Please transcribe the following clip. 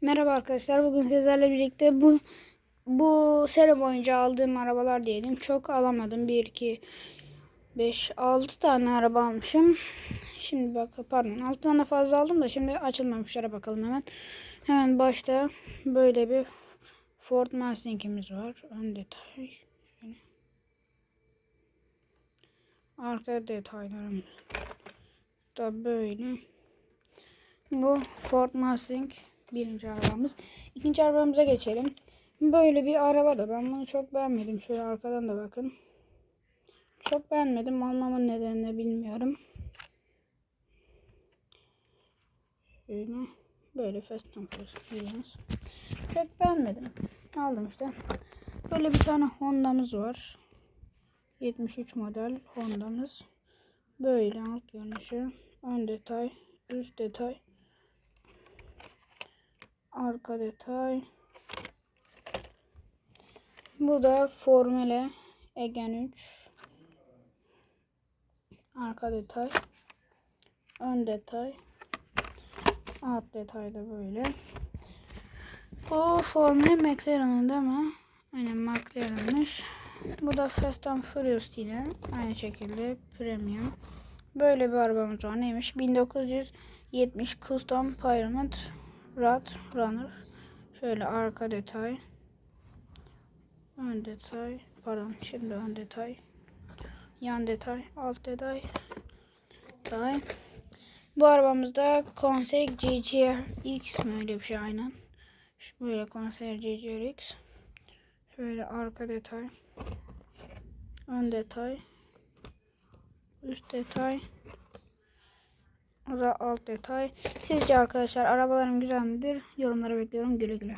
Merhaba arkadaşlar. Bugün sizlerle birlikte bu bu sene boyunca aldığım arabalar diyelim. Çok alamadım. 1 2 5 6 tane araba almışım. Şimdi bak pardon 6 tane fazla aldım da şimdi açılmamışlara bakalım hemen. Hemen başta böyle bir Ford Mustang'imiz var. Ön detay. Arka detaylarımız da böyle. Bu Ford Mustang birinci arabamız. İkinci arabamıza geçelim. Böyle bir araba da ben bunu çok beğenmedim. Şöyle arkadan da bakın. Çok beğenmedim. Almamın nedenini bilmiyorum. Şöyle böyle Fast and Furious. Çok beğenmedim. Aldım işte. Böyle bir tane Honda'mız var. 73 model Honda'mız. Böyle alt görünüşü. Ön detay, üst detay, arka detay. Bu da Formula Egen 3. Arka detay, ön detay, alt detay da böyle. Bu Formula McLaren'ın değil mi? Aynen McLaren'mış. Bu da Fast and Furious yine. Aynı şekilde premium. Böyle bir arabamız var. Neymiş? 1970 Custom Pyramid Rat Runner. Şöyle arka detay. Ön detay. Pardon şimdi ön detay. Yan detay. Alt detay. detay. Bu arabamızda Conseil GGR X mi öyle bir şey aynen. Şu Böyle Conseil GGR X. Şöyle arka detay. Ön detay. Üst detay. O da alt detay. Sizce arkadaşlar arabalarım güzel midir? Yorumlara bekliyorum. Güle güle.